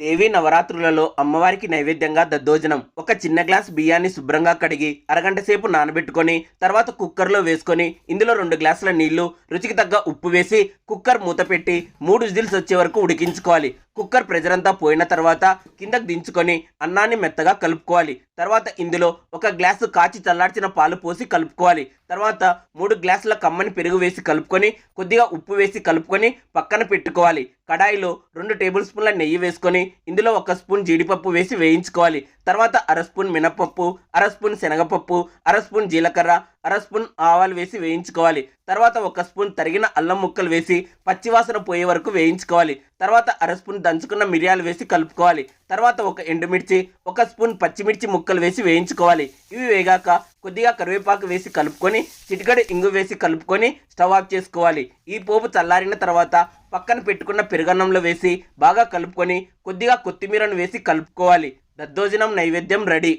దేవి నవరాత్రులలో అమ్మవారికి నైవేద్యంగా దద్దోజనం. ఒక చిన్న గ్లాస్ బియ్యాన్ని శుభ్రంగా కడిగి అరగంట సేపు నానబెట్టుకొని తర్వాత కుక్కర్లో వేసుకొని ఇందులో రెండు గ్లాసుల నీళ్ళు రుచికి తగ్గ ఉప్పు వేసి కుక్కర్ మూత పెట్టి మూడు విజిల్స్ వచ్చే వరకు ఉడికించుకోవాలి. కుక్కర్ ప్రెజర్ అంతా పోయిన తర్వాత కిందకు దించుకొని అన్నాన్ని మెత్తగా కలుపుకోవాలి. తర్వాత ఇందులో ఒక గ్లాసు కాచి చల్లార్చిన పాలు పోసి కలుపుకోవాలి. తర్వాత మూడు గ్లాసుల కమ్మని పెరుగు వేసి కలుపుకొని కొద్దిగా ఉప్పు వేసి కలుపుకొని పక్కన పెట్టుకోవాలి. కడాయిలో రెండు టేబుల్ స్పూన్ల నెయ్యి వేసుకొని ఇందులో ఒక స్పూన్ జీడిపప్పు వేసి వేయించుకోవాలి. తర్వాత అర స్పూన్ మినపప్పు అర స్పూన్ శనగపప్పు అర స్పూన్ జీలకర్ర అర స్పూన్ ఆవాలు వేసి వేయించుకోవాలి. తర్వాత ఒక స్పూన్ తరిగిన అల్లం ముక్కలు వేసి పచ్చివాసన పోయే వరకు వేయించుకోవాలి. తర్వాత అర స్పూన్ దంచుకున్న మిరియాలు వేసి కలుపుకోవాలి. తర్వాత ఒక ఎండుమిర్చి ఒక స్పూన్ పచ్చిమిర్చి ముక్కలు వేసి వేయించుకోవాలి. ఇవి వేగాక కొద్దిగా కరివేపాకు వేసి కలుపుకొని చిటికడి ఇంగు వేసి కలుపుకొని స్టవ్ ఆఫ్ చేసుకోవాలి. ఈ పోపు చల్లారిన తర్వాత పక్కన పెట్టుకున్న పెరుగన్నంలో వేసి బాగా కలుపుకొని కొద్దిగా కొత్తిమీరను వేసి కలుపుకోవాలి. దద్దోజనం నైవేద్యం రెడీ.